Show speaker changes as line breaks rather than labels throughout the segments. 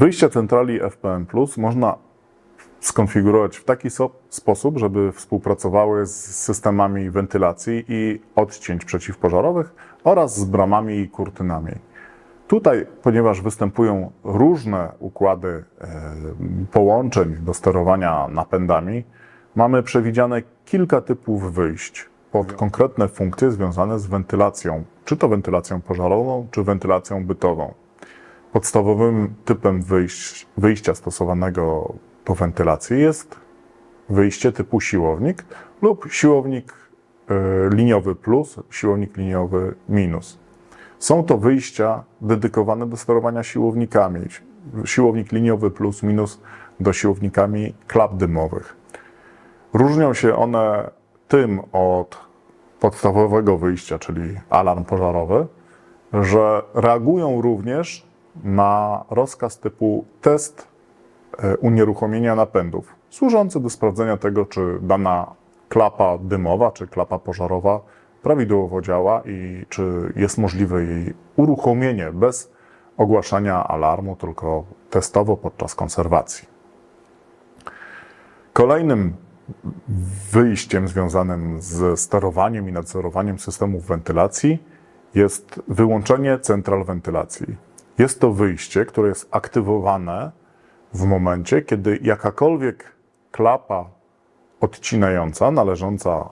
Wyjście centrali FPM Plus można skonfigurować w taki sposób, żeby współpracowały z systemami wentylacji i odcięć przeciwpożarowych oraz z bramami i kurtynami. Tutaj, ponieważ występują różne układy e, połączeń do sterowania napędami, mamy przewidziane kilka typów wyjść pod konkretne funkcje związane z wentylacją, czy to wentylacją pożarową, czy wentylacją bytową. Podstawowym typem wyjść, wyjścia stosowanego do wentylacji jest wyjście typu siłownik lub siłownik e, liniowy plus, siłownik liniowy minus. Są to wyjścia dedykowane do sterowania siłownikami. Siłownik liniowy plus minus do siłownikami klap dymowych. Różnią się one tym od podstawowego wyjścia, czyli alarm pożarowy, że reagują również na rozkaz typu test e, unieruchomienia napędów, służący do sprawdzenia tego, czy dana klapa dymowa czy klapa pożarowa prawidłowo działa i czy jest możliwe jej uruchomienie bez ogłaszania alarmu, tylko testowo podczas konserwacji. Kolejnym wyjściem związanym z sterowaniem i nadzorowaniem systemów wentylacji jest wyłączenie central wentylacji. Jest to wyjście, które jest aktywowane w momencie, kiedy jakakolwiek klapa odcinająca należąca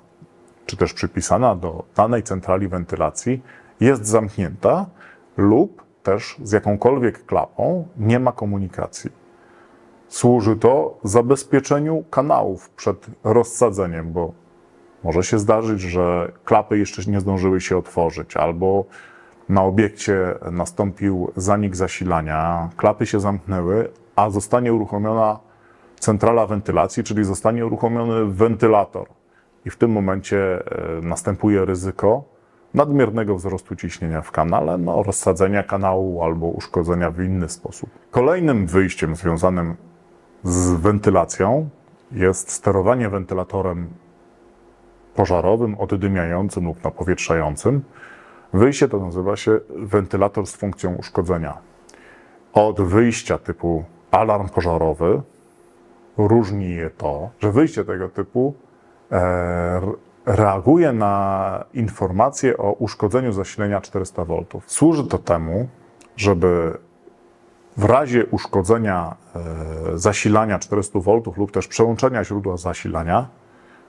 czy też przypisana do danej centrali wentylacji jest zamknięta lub też z jakąkolwiek klapą nie ma komunikacji. Służy to zabezpieczeniu kanałów przed rozsadzeniem, bo może się zdarzyć, że klapy jeszcze nie zdążyły się otworzyć, albo na obiekcie nastąpił zanik zasilania, klapy się zamknęły, a zostanie uruchomiona centrala wentylacji, czyli zostanie uruchomiony wentylator. I w tym momencie e, następuje ryzyko nadmiernego wzrostu ciśnienia w kanale, no, rozsadzenia kanału albo uszkodzenia w inny sposób. Kolejnym wyjściem związanym z wentylacją jest sterowanie wentylatorem pożarowym, oddymiającym lub napowietrzającym. Wyjście to nazywa się wentylator z funkcją uszkodzenia. Od wyjścia typu alarm pożarowy różni je to, że wyjście tego typu e, reaguje na informacje o uszkodzeniu zasilenia 400 V. Służy to temu, żeby w razie uszkodzenia e, zasilania 400 V lub też przełączenia źródła zasilania,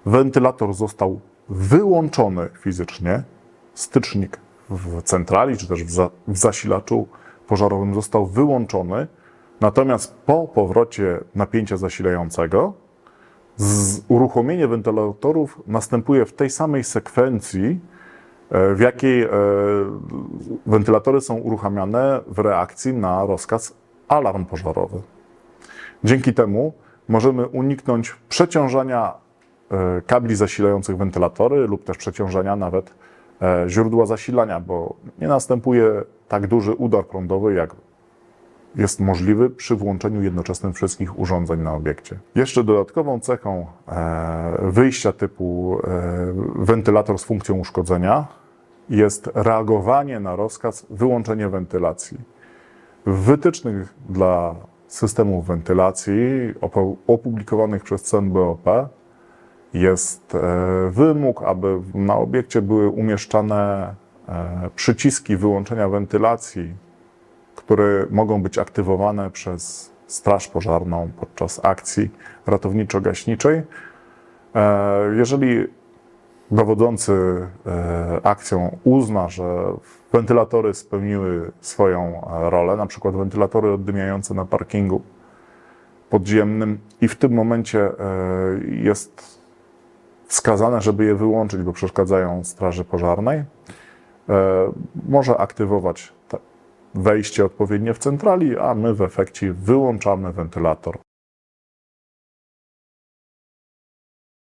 wentylator został wyłączony fizycznie, stycznik w centrali czy też w, za, w zasilaczu pożarowym został wyłączony, natomiast po powrocie napięcia zasilającego z uruchomienie wentylatorów następuje w tej samej sekwencji, e, w jakiej e, wentylatory są uruchamiane w reakcji na rozkaz alarm pożarowy. Dzięki temu możemy uniknąć przeciążania e, kabli zasilających wentylatory lub też przeciążania nawet źródła zasilania, bo nie następuje tak duży udar prądowy, jak jest możliwy przy włączeniu jednoczesnym wszystkich urządzeń na obiekcie. Jeszcze dodatkową cechą e, wyjścia typu e, wentylator z funkcją uszkodzenia jest reagowanie na rozkaz wyłączenie wentylacji. W wytycznych dla systemów wentylacji opublikowanych przez CNBOP jest e, wymóg, aby na obiekcie były umieszczane e, przyciski wyłączenia wentylacji, które mogą być aktywowane przez Straż Pożarną podczas akcji ratowniczo-gaśniczej. E, Jeżeli dowodzący akcją uzna, że wentylatory spełniły swoją rolę, na przykład wentylatory oddymiające na parkingu podziemnym i w tym momencie jest wskazane, żeby je wyłączyć, bo przeszkadzają straży pożarnej, e, może aktywować wejście odpowiednie w centrali, a my w efekcie wyłączamy wentylator.